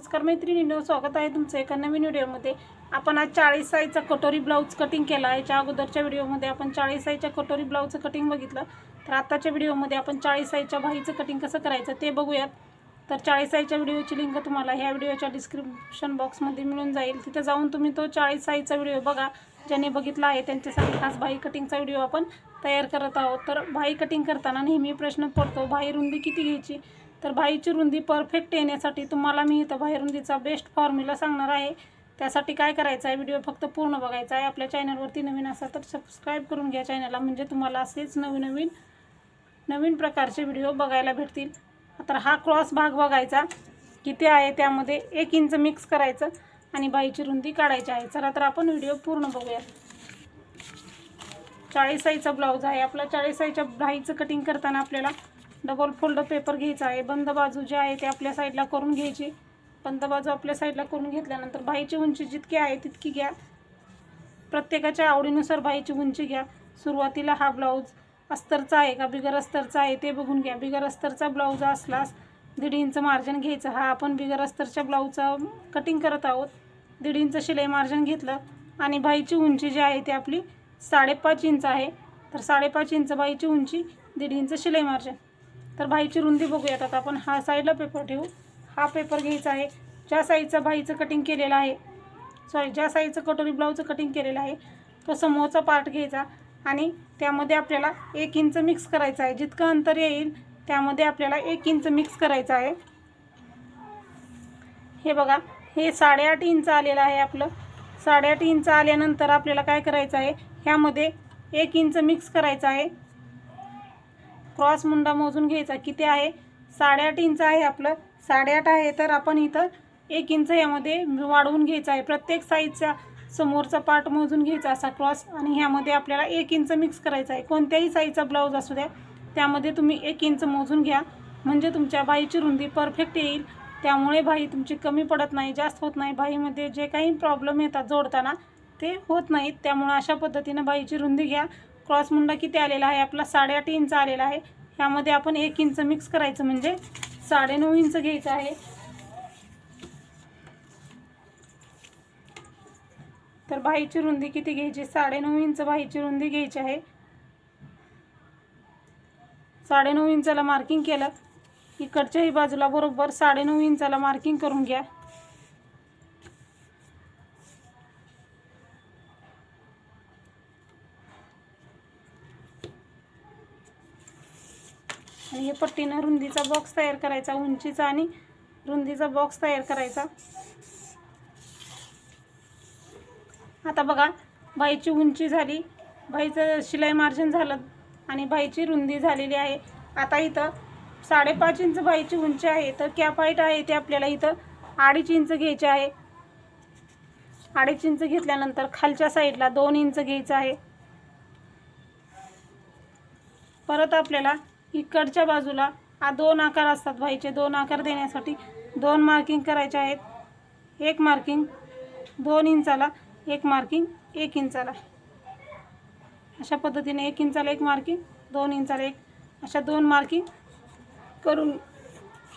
नमस्कार मैत्रिणींनो स्वागत आहे तुमचं एका नवीन व्हिडिओमध्ये. आपण आज चाळीस साईजचा कटोरी ब्लाऊज कटिंग केला याच्या अगोदरच्या व्हिडिओमध्ये आपण चाळीस साईजच्या कटोरी ब्लाऊजचं कटिंग बघितलं तर आत्ताच्या व्हिडिओमध्ये आपण चाळीस साईजच्या बाईचं कटिंग कसं करायचं ते बघूयात. तर चाळीस साईजच्या व्हिडिओची लिंक तुम्हाला ह्या व्हिडिओच्या डिस्क्रिप्शन बॉक्समध्ये मिळून जाईल. तिथे जाऊन तुम्ही तो चाळीस साईजचा व्हिडिओ बघा. ज्यांनी बघितला आहे त्यांच्यासाठी खास भाई कटिंगचा व्हिडिओ आपण तयार करत आहोत. तर भाई कटिंग करताना नेहमी प्रश्न पडतो भाई रुंदी किती घ्यायची? तर भाईची रुंदी परफेक्ट येण्यासाठी तुम्हाला मी इथं भाई रुंदीचा बेस्ट फॉर्म्युला सांगणार आहे. त्यासाठी काय करायचं आहे? व्हिडिओ फक्त पूर्ण बघायचा आहे. आपल्या चॅनलवरती नवीन असा तर सबस्क्राईब करून घ्या चॅनलला म्हणजे तुम्हाला असेच नवीन नवीन नवीन प्रकारचे व्हिडिओ बघायला भेटतील. तर हा क्रॉस भाग बघायचा. किती आहे? त्यामध्ये एक इंच मिक्स करायचं आणि बाईची रुंदी काढायची आहे. चला तर आपण व्हिडिओ पूर्ण बघूया. चाळीसाईचा ब्लाऊज आहे. आपला चाळीस साईजच्या कटिंग करताना आपल्याला डबल फोल्ड पेपर घ्यायचा आहे. बंद बाजू जे आहे ते आपल्या साईडला करून घ्यायची. बंद बाजू आपल्या साईडला करून घेतल्यानंतर बाईची उंची जितकी आहे तितकी घ्या. प्रत्येकाच्या आवडीनुसार बाईची उंची घ्या. सुरुवातीला हा ब्लाऊज अस्तरचा आहे का? बिगर अस्तरचा आहे ते बघून घ्या. बिगर अस्तरचा ब्लाऊज असलास दीड इंच मार्जिन घ्यायचं. हा आपण बिगर अस्तरच्या ब्लाऊजचा कटिंग करत आहोत. दीड इंच शिलाई मार्जिन घेतलं आणि बाईची उंची जी आहे ती आपली साडेपाच इंच आहे. तर साडेपाच इंच बाईची उंची दीड इंच शिलाई मार्जिन. तर बाईची रुंदी बघूयात आता आपण. हा साईडला पेपर ठेवू. हा पेपर घ्यायचा आहे. ज्या साईजचं बाईचं कटिंग केलेलं आहे सॉरी ज्या साईजचं कटोरी ब्लाऊजचं कटिंग केलेलं आहे तो समोरचा पार्ट घ्यायचा आणि त्यामध्ये आपल्याला एक इंच मिक्स करायचं आहे. जितकं अंतर येईल त्यामध्ये आपल्याला एक इंच मिक्स करायचं आहे. हे बघा हे साडेआठ इंच आलेलं आहे आपलं. साडेआठ इंच आल्यानंतर आपल्याला काय करायचं आहे? ह्यामध्ये एक इंच मिक्स करायचं आहे. क्रॉस मुंडा मोजून घ्यायचा किती आहे? साडेआठ इंच आहे आपलं. साडेआठ आहे तर आपण इथं एक इंच यामध्ये वाढवून घ्यायचा आहे. प्रत्येक साईजचा समोरचा पार्ट मोजून घ्यायचा असा क्रॉस आणि ह्यामध्ये आपल्याला एक इंच मिक्स करायचा आहे. कोणत्याही साईजचा ब्लाऊज असू द्या त्यामध्ये तुम्ही एक इंच मोजून घ्या. म्हणजे तुमच्या बाईची रुंदी परफेक्ट येईल. त्यामुळे बाई तुमची कमी पडत नाही जास्त होत नाही. बाईमध्ये जे काही प्रॉब्लेम येतात जोडताना ते होत नाहीत. त्यामुळं अशा पद्धतीनं बाईची रुंदी घ्या. क्रॉस मुंडा किती आलेला आहे? आपला साडेआठ इंच आलेला आहे. ह्यामध्ये आपण एक इंच मिक्स करायचं म्हणजे साडेनऊ इंच घ्यायचं आहे. तर बाईची रुंदी किती घ्यायची? साडेनऊ इंच बाईची रुंदी घ्यायची आहे. साडेनऊ इंचाला मार्किंग केलं. इकडच्याही बाजूला बरोबर साडेनऊ इंचाला मार्किंग करून घ्या. आणि हे पट्टीनं रुंदीचा बॉक्स तयार करायचा उंचीचा आणि रुंदीचा बॉक्स तयार करायचा. आता बघा बाईची उंची झाली बाईचं शिलाई मार्जिन झालं आणि बाईची रुंदी झालेली आहे. आता इथं साडेपाच इंच बाईची उंची आहे तर कॅप हाईट आहे ते आपल्याला इथं अडीच इंच घ्यायचे आहे. अडीच इंच घेतल्यानंतर खालच्या साईडला दोन इंच घ्यायचं आहे. परत आपल्याला इकडच्या बाजूला हा दोन आकार असतात बाईचे दोन आकार देण्यासाठी. दोन मार्किंग करायचे आहेत. एक मार्किंग दोन इंचाला एक मार्किंग एक इंचाला. अशा पद्धतीने एक इंचाला एक मार्किंग दोन इंचाला एक. अशा दोन मार्किंग करून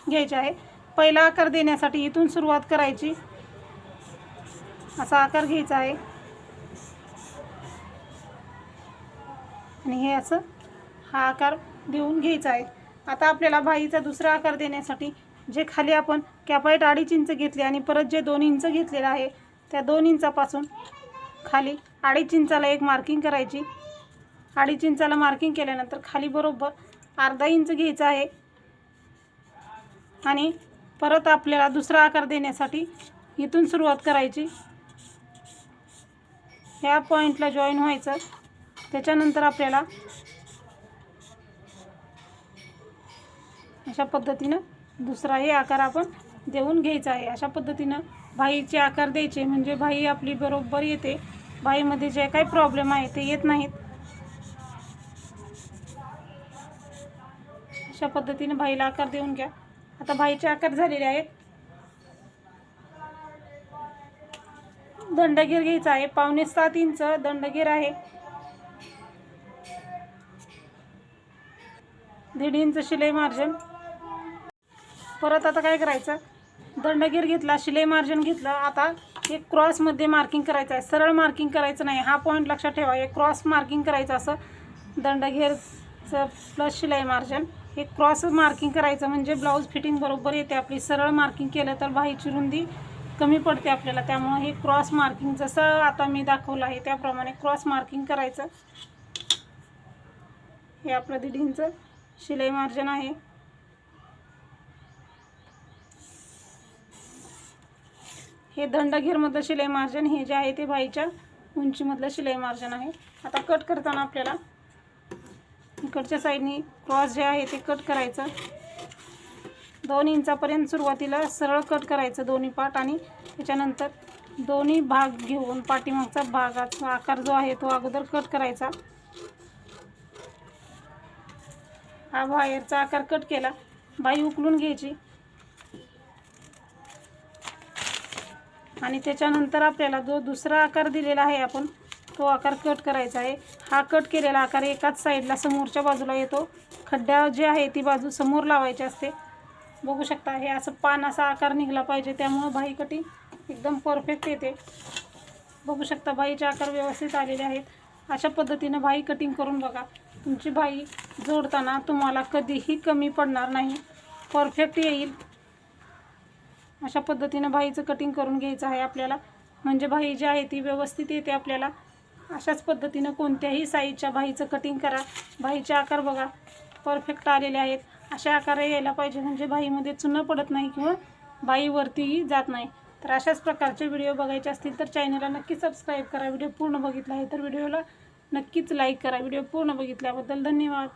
घ्यायचे आहे. पहिला आकार देण्यासाठी इथून सुरुवात करायची. असा आकार घ्यायचा आहे. आणि हे असं हा आकार देऊन घ्यायचा आहे. आता आपल्याला बाईचा दुसरा आकार देण्यासाठी जे खाली आपण कॅपाईट अडीच इंच घेतले आणि परत जे दोन इंच घेतलेलं आहे त्या दोन इंचापासून खाली अडीच इंचाला एक मार्किंग करायची. अडीच इंचाला मार्किंग केल्यानंतर खाली बरोबर अर्धा इंच घ्यायचा आहे. आणि परत आपल्याला दुसरा आकार देण्यासाठी इथून सुरुवात करायची. ह्या पॉईंटला जॉईन व्हायचं. त्याच्यानंतर आपल्याला अशा पद्धतीनं दुसराही आकार आपण देऊन घ्यायचा आहे. अशा पद्धतीनं भाईचे आकार द्यायचे म्हणजे भाई आपली बरोबर येते. भाईमध्ये जे काही प्रॉब्लेम आहे ते येत नाहीत. अशा पद्धतीने भाईला आकार देऊन घ्या. आता भाईचे आकार झालेले आहेत. दंडगीर घ्यायचा आहे. पावणे सात इंच दंडगीर आहे. दीड इंच शिलाई मार्जिन. परत आता काय करायचं? दंडगीर घेतला शिलाई मार्जिन घेतलं. आता एक क्रॉसमध्ये मार्किंग करायचं आहे. सरळ मार्किंग करायचं नाही. हा पॉईंट लक्षात ठेवा. एक क्रॉस मार्किंग करायचं असं. दंडघेरचं प्लस शिलाई मार्जिन. हे क्रॉस मार्किंग करायचं म्हणजे ब्लाऊज फिटिंग बरोबर येते आपली. सरळ मार्किंग केलं तर बाहीची रुंदी कमी पडते आपल्याला. त्यामुळं हे क्रॉस मार्किंग जसं आता मी दाखवलं आहे त्याप्रमाणे क्रॉस मार्किंग करायचं. हे आपलं दीड शिलाई मार्जिन आहे. हे दंडघेरमधलं शिलाई मार्जन हे जे आहे ते बाईच्या उंचीमधलं शिलाई मार्जन आहे. आता कट करताना आपल्याला इकडच्या साईडनी क्रॉस जे आहे ते कट करायचं. दोन इंचापर्यंत सुरुवातीला सरळ कट करायचं दोन्ही पाट आणि त्याच्यानंतर दोन्ही भाग घेऊन पाठीमागचा भागाचा आकार जो आहे तो अगोदर कट करायचा. हा बाहेरचा आकार कट केला. बाई उकलून घ्यायची. आणि त्याच्यानंतर आपल्याला जो दुसरा आकार दिलेला आहे आपण तो आकार कट करायचा आहे. हा कट केलेला आकार एकाच साईडला समोरच्या बाजूला येतो. खड्डा जे आहे ती बाजू समोर लावायची असते. बघू शकता हे असं पान असा आकार निघला पाहिजे त्यामुळं बाई कटिंग एकदम परफेक्ट येते. बघू शकता बाईचे आकार व्यवस्थित आलेले आहेत. अशा पद्धतीनं बाई कटिंग करून बघा. तुमची बाई जोडताना तुम्हाला कधीही कमी पडणार नाही. परफेक्ट येईल. अशा पद्धतीनं भाईचं कटिंग करून घ्यायचं आहे आपल्याला. म्हणजे भाई जी आहे ती व्यवस्थित येते आपल्याला. अशाच पद्धतीनं कोणत्याही साईजच्या भाईचं कटिंग करा. भाईचे आकार बघा. परफेक्ट आलेले आहेत. अशा आकारे यायला पाहिजे म्हणजे भाईमध्ये चुनं पडत नाही किंवा बाईवरतीही जात नाही. तर अशाच प्रकारचे व्हिडिओ बघायचे असतील तर चॅनलला नक्की सबस्क्राईब करा. व्हिडिओ पूर्ण बघितला आहे तर व्हिडिओला नक्कीच लाईक करा. व्हिडिओ पूर्ण बघितल्याबद्दल धन्यवाद.